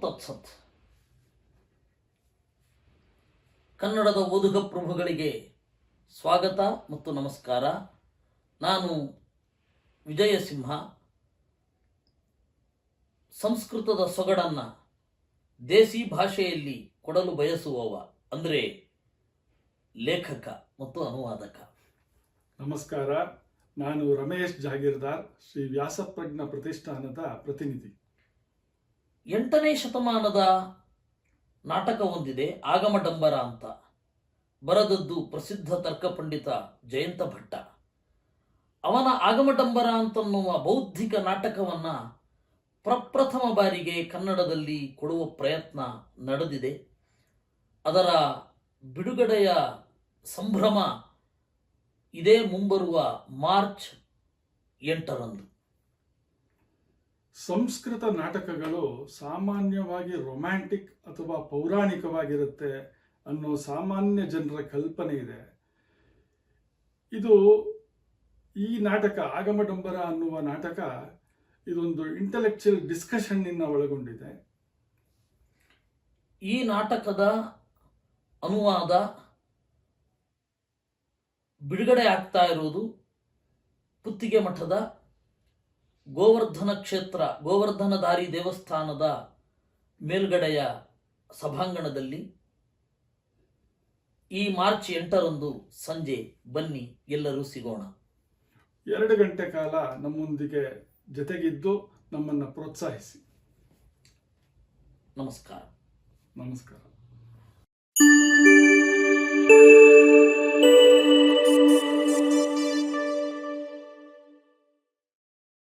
ತತ್ಸತ್. ಕನ್ನಡದ ಓದುಗ ಪ್ರಭುಗಳಿಗೆ ಸ್ವಾಗತ ಮತ್ತು ನಮಸ್ಕಾರ. ನಾನು ವಿಜಯಸಿಂಹ ಸಂಸ್ಕೃತದ ಸೊಗಡನ್ನು ದೇಸಿ ಭಾಷೆಯಲ್ಲಿ ಕೊಡಲು ಬಯಸುವವ ಅಂದರೆ ಲೇಖಕ ಮತ್ತು ಅನುವಾದಕ. ನಮಸ್ಕಾರ. ನಾನು ರಮೇಶ್ ಜಾಗೀರ್ದಾರ್, ಶ್ರೀ ವ್ಯಾಸಪ್ರಜ್ಞ ಪ್ರತಿಷ್ಠಾನದ ಪ್ರತಿನಿಧಿ. ಎಂಟನೇ ಶತಮಾನದ ನಾಟಕ ಒಂದಿದೆ ಆಗಮಡಂಬರ ಅಂತ. ಬರದದ್ದು ಪ್ರಸಿದ್ಧ ತರ್ಕ ಪಂಡಿತ ಜಯಂತ ಭಟ್ಟ. ಅವನ ಆಗಮಡಂಬರ ಅಂತನ್ನುವ ಬೌದ್ಧಿಕ ನಾಟಕವನ್ನ ಪ್ರಪ್ರಥಮ ಬಾರಿಗೆ ಕನ್ನಡದಲ್ಲಿ ಕೊಡುವ ಪ್ರಯತ್ನ ನಡೆದಿದೆ. ಅದರ ಬಿಡುಗಡೆಯ ಸಂಭ್ರಮ ಇದೇ ಮುಂಬರುವ ಮಾರ್ಚ್ ಎಂಟರಂದು. ಸಂಸ್ಕೃತ ನಾಟಕಗಳು ಸಾಮಾನ್ಯವಾಗಿ ರೊಮ್ಯಾಂಟಿಕ್ ಅಥವಾ ಪೌರಾಣಿಕವಾಗಿರುತ್ತೆ ಅನ್ನೋ ಸಾಮಾನ್ಯ ಜನರ ಕಲ್ಪನೆ ಇದೆ. ಇದು ಈ ನಾಟಕ ಆಗಮಡಂಬರ ಅನ್ನುವ ನಾಟಕ ಇದೊಂದು ಇಂಟಲೆಕ್ಚುಯಲ್ ಡಿಸ್ಕಷನ್ನಿನ ಒಳಗೊಂಡಿದೆ. ಈ ನಾಟಕದ ಅನುವಾದ ಬಿಡುಗಡೆ ಆಗ್ತಾ ಇರುವುದು ಪುತ್ತಿಗೆ ಮಠದ ಗೋವರ್ಧನ ಕ್ಷೇತ್ರ ಗೋವರ್ಧನಧಾರಿ ದೇವಸ್ಥಾನದ ಮೇಲ್ಗಡೆಯ ಸಭಾಂಗಣದಲ್ಲಿ ಈ ಮಾರ್ಚ್ ಎಂಟರಂದು ಸಂಜೆ ಬನ್ನಿ ಎಲ್ಲರೂ ಸಿಗೋಣ. ಎರಡು ಗಂಟೆ ಕಾಲ ನಮ್ಮೊಂದಿಗೆ ಜೊತೆಗಿದ್ದು ನಮ್ಮನ್ನು ಪ್ರೋತ್ಸಾಹಿಸಿ. ನಮಸ್ಕಾರ. ನಮಸ್ಕಾರ.